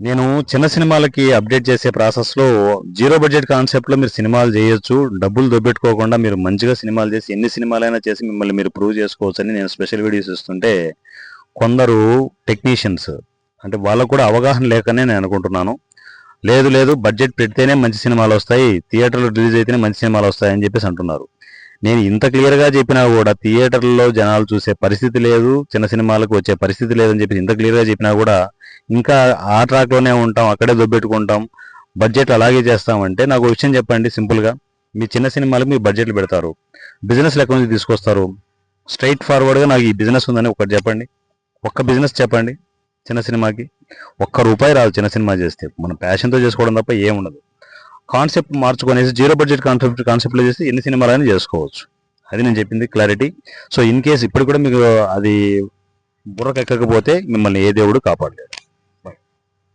నేను చిన్న సినిమాలకి అప్డేట్ చేసే ప్రాసెస్లో జీరో బడ్జెట్ కాన్సెప్ట్లో మీరు సినిమాలు చేయొచ్చు. డబ్బులు దొబ్బెట్టుకోకుండా మీరు మంచిగా సినిమాలు చేసి ఎన్ని సినిమాలైనా చేసి మిమ్మల్ని మీరు ప్రూవ్ చేసుకోవచ్చు అని నేను స్పెషల్ వీడియోస్ ఇస్తుంటే కొందరు టెక్నీషియన్స్ అంటే వాళ్ళకు కూడా అవగాహన లేకనే నేను అనుకుంటున్నాను. లేదు లేదు బడ్జెట్ పెడితేనే మంచి సినిమాలు వస్తాయి. థియేటర్లో రిలీజ్ అయితేనే మంచి సినిమాలు వస్తాయి అని చెప్పేసి అంటున్నారు. నేను ఇంత క్లియర్గా చెప్పినా కూడా థియేటర్లో జనాలు చూసే పరిస్థితి లేదు చిన్న సినిమాలకు వచ్చే పరిస్థితి లేదని చెప్పి ఇంత క్లియర్గా చెప్పినా కూడా ఇంకా ఆ ట్రాక్లోనే ఉంటాం అక్కడే దొబ్బెట్టుకుంటాం. బడ్జెట్ అలాగే చేస్తామంటే నాకు విషయం చెప్పండి సింపుల్గా మీ చిన్న సినిమాలకు మీ బడ్జెట్లు పెడతారు. బిజినెస్ లెక్క నుంచి తీసుకొస్తారు. స్ట్రైట్ ఫార్వర్డ్గా నాకు ఈ బిజినెస్ ఉందని ఒకటి చెప్పండి. ఒక్క బిజినెస్ చెప్పండి చిన్న సినిమాకి. ఒక్క రూపాయి రాదు చిన్న సినిమా చేస్తే. మనం ప్యాషన్తో చేసుకోవడం తప్ప ఏముండదు కాన్సెప్ట్ మార్చుకొనేసి జీరో బడ్జెట్ కాన్సెప్ట్ కాన్సెప్ట్లో చేస్తే ఎన్ని సినిమాలైనా చేసుకోవచ్చు. అది నేను చెప్పింది క్లారిటీ సో ఇన్ కేస్ ఇప్పుడు కూడా మీకు అది బుర్రకెక్కకపోతే మిమ్మల్ని ఏ దేవుడు కాపాడలేడు.